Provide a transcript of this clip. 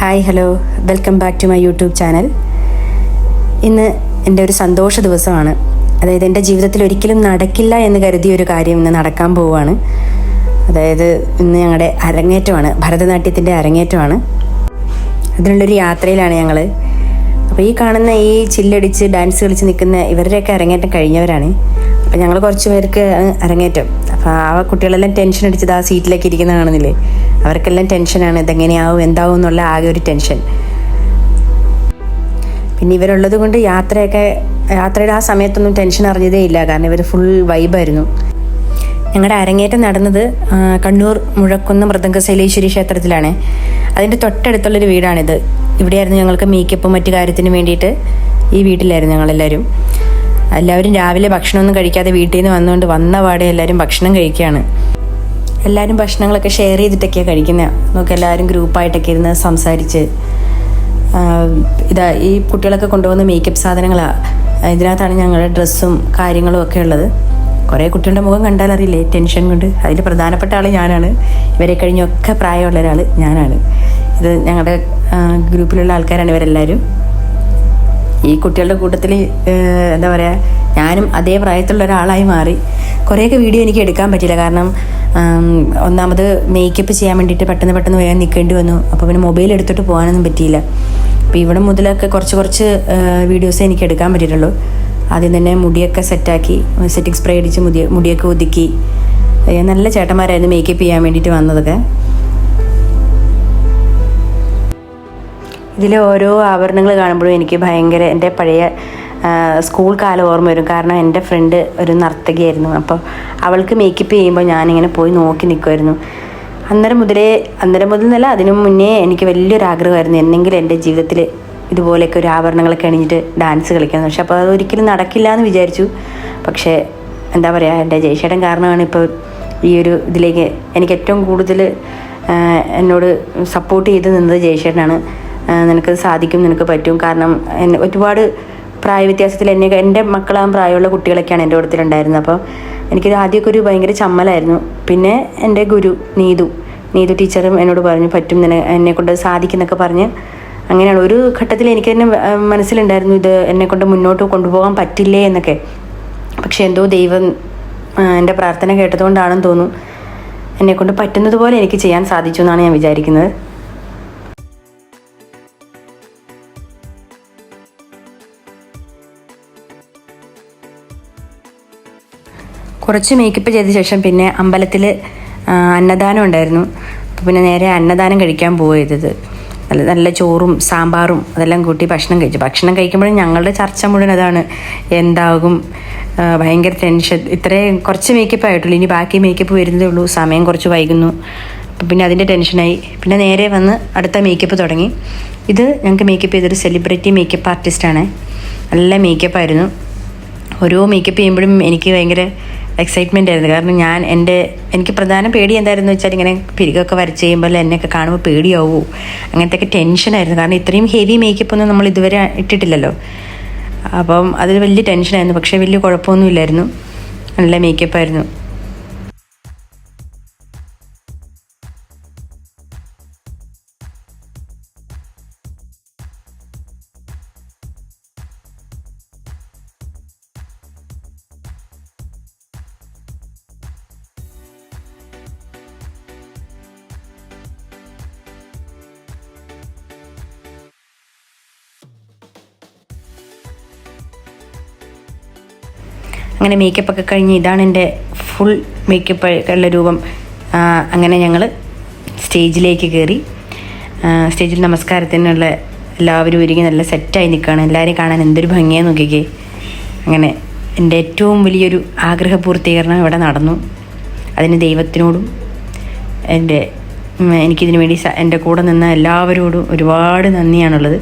Hi hello. Welcome back to my YouTube channel. ഇന്ന് എന്റെ ഒരു സന്തോഷ ദിവസമാണ്. അതായത് എന്റെ ജീവിതത്തിൽ ഒരിക്കലും നടക്കില്ല എന്ന് കരുതിയ ഒരു കാര്യം ഇന്ന് നടക്കാൻ പോവുകയാണ്. അതായത് ഇന്ന് ഞങ്ങളുടെ അരങ്ങേറ്റമാണ് ഭരതനാട്യത്തിന്റെ അരങ്ങേറ്റമാണ്. അതിനുള്ളൊരു യാത്രയിലാണ് ഞങ്ങൾ അപ്പോൾ ഈ കാണുന്ന ഈ ചില്ലടിച്ച് ഡാൻസ് കളിച്ച് നിൽക്കുന്ന ഇവരുടെയൊക്കെ അരങ്ങേറ്റം കഴിഞ്ഞവരാണ്. അപ്പോൾ ഞങ്ങൾ കുറച്ച് പേർക്ക് അരങ്ങേറ്റം. അപ്പോൾ ആ കുട്ടികളെല്ലാം ടെൻഷൻ അടിച്ചത് ആ സീറ്റിലേക്ക് ഇരിക്കുന്ന കാണുന്നില്ലേ? അവർക്കെല്ലാം ടെൻഷനാണ് ഇതെങ്ങനെയാവും എന്താവും എന്നുള്ള ആകെ ഒരു ടെൻഷൻ പിന്നെ ഇവരുള്ളത് കൊണ്ട് യാത്രയൊക്കെ യാത്രയുടെ ആ സമയത്തൊന്നും ടെൻഷൻ അറിഞ്ഞതേ ഇല്ല. കാരണം ഇവർ ഫുൾ വൈബായിരുന്നു ഞങ്ങളുടെ അരങ്ങേറ്റം നടന്നത് കണ്ണൂർ മുഴക്കുന്ന മൃദംഗശൈലേശ്വരി ക്ഷേത്രത്തിലാണ്. അതിന്റെ തൊട്ടടുത്തുള്ളൊരു വീടാണിത്. ഇവിടെയായിരുന്നു ഞങ്ങൾക്ക് മേക്കപ്പും മറ്റു കാര്യത്തിനും വേണ്ടിയിട്ട് ഈ വീട്ടിലായിരുന്നു ഞങ്ങളെല്ലാവരും എല്ലാവരും രാവിലെ ഭക്ഷണമൊന്നും കഴിക്കാതെ വീട്ടിൽ നിന്ന് വന്നുകൊണ്ട് വന്ന പാടെ എല്ലാവരും ഭക്ഷണം കഴിക്കുകയാണ്. എല്ലാവരും ഭക്ഷണങ്ങളൊക്കെ ഷെയർ ചെയ്തിട്ടൊക്കെയാണ് കഴിക്കുന്നത് നമുക്ക് എല്ലാവരും ഗ്രൂപ്പായിട്ടൊക്കെ ഇരുന്ന് സംസാരിച്ച് ഇതാ ഈ കുട്ടികളൊക്കെ കൊണ്ടുപോകുന്ന മേക്കപ്പ് സാധനങ്ങളാണ് ഇതിനകത്താണ് ഞങ്ങളുടെ ഡ്രസ്സും കാര്യങ്ങളും ഒക്കെ ഉള്ളത്. കുറേ കുട്ടികളുടെ മുഖം കണ്ടാൽ അറിയില്ലേ? ടെൻഷൻ കൊണ്ട്. അതിൽ പ്രധാനപ്പെട്ട ആൾ ഞാനാണ്. ഇവരെ കഴിഞ്ഞൊക്കെ പ്രായമുള്ള ഒരാൾ ഞാനാണ്. ഇത് ഞങ്ങളുടെ ഗ്രൂപ്പിലുള്ള ആൾക്കാരാണ് ഇവരെല്ലാവരും ഈ കുട്ടികളുടെ കൂട്ടത്തിൽ എന്താ പറയുക ഞാനും അതേ പ്രായത്തിലുള്ള ഒരാളായി മാറി. കുറേയൊക്കെ വീഡിയോ എനിക്ക് എടുക്കാൻ പറ്റില്ല കാരണം ഒന്നാമത് മേക്കപ്പ് ചെയ്യാൻ വേണ്ടിയിട്ട് പെട്ടെന്ന് പെട്ടെന്ന് വേഗം നിൽക്കേണ്ടി വന്നു. അപ്പോൾ പിന്നെ മൊബൈൽ എടുത്തിട്ട് പോകാനൊന്നും പറ്റിയില്ല. അപ്പോൾ ഇവിടെ മുതലൊക്കെ കുറച്ച് കുറച്ച് വീഡിയോസ് എനിക്ക് എടുക്കാൻ പറ്റിയിട്ടുള്ളൂ. ആദ്യം തന്നെ മുടിയൊക്കെ സെറ്റാക്കി സെറ്റിംഗ് സ്പ്രേ അടിച്ച് മുടി മുടിയൊക്കെ ഒതുക്കി. നല്ല ചേട്ടന്മാരായിരുന്നു മേക്കപ്പ് ചെയ്യാൻ വേണ്ടിയിട്ട് വന്നതൊക്കെ. ഇതിലെ ഓരോ ആഭരണങ്ങൾ കാണുമ്പോഴും എനിക്ക് ഭയങ്കര എന്റെ പഴയ സ്കൂൾ കാലം ഓർമ്മ വരും. കാരണം എന്റെ ഫ്രണ്ട് ഒരു നർത്തകിയായിരുന്നു. അപ്പോൾ അവൾക്ക് മേക്കപ്പ് ചെയ്യുമ്പോൾ ഞാനിങ്ങനെ പോയി നോക്കി നിൽക്കുമായിരുന്നു അന്നേരം മുതലേ അന്നേരം മുതൽ എന്നല്ല അതിനു മുന്നേ എനിക്ക് വലിയൊരു ആഗ്രഹമായിരുന്നു. എന്നെങ്കിലും എന്റെ ജീവിതത്തിൽ ഇതുപോലെയൊക്കെ ഒരു ആഭരണങ്ങളൊക്കെ അണിഞ്ഞിട്ട് ഡാൻസ് കളിക്കാൻ പക്ഷെ അപ്പോൾ അതൊരിക്കലും നടക്കില്ല എന്ന് വിചാരിച്ചു. പക്ഷേ എന്താ പറയുക എന്റെ ജയശേട്ടൻ കാരണമാണ് ഇപ്പോൾ ഈ ഒരു ഇതിലേക്ക് എനിക്ക് ഏറ്റവും കൂടുതൽ എന്നോട് സപ്പോർട്ട് ചെയ്ത് നിന്നത് ജയശേട്ടനാണ് നിനക്ക് സാധിക്കും നിനക്ക് പറ്റും. കാരണം എന്നെ ഒരുപാട് പ്രായ വ്യത്യാസത്തിൽ എന്നെ എന്റെ മക്കളാകും പ്രായമുള്ള കുട്ടികളൊക്കെയാണ് എന്റെ കൂട്ടത്തിലുണ്ടായിരുന്നത് അപ്പോൾ എനിക്കിത് ആദ്യമൊക്കെ ഒരു ഭയങ്കര ചമ്മലായിരുന്നു. പിന്നെ എന്റെ ഗുരു നീതു നീതു ടീച്ചറും എന്നോട് പറഞ്ഞു പറ്റും നിന എന്നെ കൊണ്ട് സാധിക്കുന്നൊക്കെ പറഞ്ഞ് അങ്ങനെയാണ്. ഒരു ഘട്ടത്തിൽ എനിക്ക് തന്നെ മനസ്സിലുണ്ടായിരുന്നു ഇത് എന്നെ കൊണ്ട് മുന്നോട്ട് കൊണ്ടുപോകാൻ പറ്റില്ലേ എന്നൊക്കെ. പക്ഷെ എന്തോ ദൈവം എന്റെ പ്രാർത്ഥന കേട്ടതുകൊണ്ടാണെന്ന് തോന്നുന്നു എന്നെക്കൊണ്ട് പറ്റുന്നത് പോലെ എനിക്ക് ചെയ്യാൻ സാധിച്ചു എന്നാണ് ഞാൻ വിചാരിക്കുന്നത്. കുറച്ച് മേക്കപ്പ് ചെയ്ത ശേഷം പിന്നെ അമ്പലത്തിൽ അന്നദാനം ഉണ്ടായിരുന്നു. അപ്പോൾ പിന്നെ നേരെ അന്നദാനം കഴിക്കാൻ പോയത് നല്ല നല്ല ചോറും സാമ്പാറും അതെല്ലാം കൂട്ടി ഭക്ഷണം കഴിച്ചു. ഭക്ഷണം കഴിക്കുമ്പോഴും ഞങ്ങളുടെ ചർച്ച മുഴുവൻ അതാണ്. എന്താകും? ഭയങ്കര ടെൻഷൻ ഇത്രയും കുറച്ച് മേക്കപ്പ് ആയിട്ടുള്ളൂ. ഇനി ബാക്കി മേക്കപ്പ് വരുന്നതേ ഉള്ളൂ. സമയം കുറച്ച് വൈകുന്നു. അപ്പം പിന്നെ അതിന്റെ ടെൻഷനായി പിന്നെ നേരെ വന്ന് അടുത്ത മേക്കപ്പ് തുടങ്ങി. ഇത് ഞങ്ങൾക്ക് മേക്കപ്പ് ചെയ്തൊരു സെലിബ്രിറ്റി മേക്കപ്പ് ആർട്ടിസ്റ്റാണ് നല്ല മേക്കപ്പായിരുന്നു ഓരോ മേക്കപ്പ് ചെയ്യുമ്പോഴും എനിക്ക് ഭയങ്കര എക്സൈറ്റ്മെന്റ് ആയിരുന്നു. കാരണം ഞാൻ എന്റെ എനിക്ക് പ്രധാന പേടി എന്തായിരുന്നു വെച്ചാൽ ഇങ്ങനെ പിരികൊക്കെ വരച്ച് കഴിയുമ്പോൾ എന്നെയൊക്കെ കാണുമ്പോൾ പേടിയാവൂ. അങ്ങനത്തെയൊക്കെ ടെൻഷനായിരുന്നു കാരണം ഇത്രയും ഹെവി മേക്കപ്പ് ഒന്നും നമ്മൾ ഇതുവരെ ഇട്ടിട്ടില്ലല്ലോ. അപ്പം അതിൽ വലിയ ടെൻഷനായിരുന്നു പക്ഷേ വലിയ കുഴപ്പമൊന്നുമില്ലായിരുന്നു. നല്ല മേക്കപ്പായിരുന്നു അങ്ങനെ മേക്കപ്പ് ഒക്കെ കഴിഞ്ഞ് ഇതാണ് എന്റെ ഫുൾ മേക്കപ്പ് ഉള്ള രൂപം. അങ്ങനെ ഞങ്ങൾ സ്റ്റേജിലേക്ക് കയറി സ്റ്റേജിൽ നമസ്കാരത്തിനുള്ള എല്ലാവരും ഒരുങ്ങി നല്ല സെറ്റായി നിൽക്കുകയാണ് എല്ലാവരെയും കാണാൻ എന്തൊരു ഭംഗിയാണ് നോക്കിക്കേ. അങ്ങനെ എന്റെ ഏറ്റവും വലിയൊരു ആഗ്രഹ പൂർത്തീകരണം ഇവിടെ നടന്നു. അതിന് ദൈവത്തിനോടും എന്റെ എനിക്കിതിനു വേണ്ടി എന്റെ കൂടെ നിന്ന എല്ലാവരോടും ഒരുപാട് നന്ദിയാണുള്ളത്.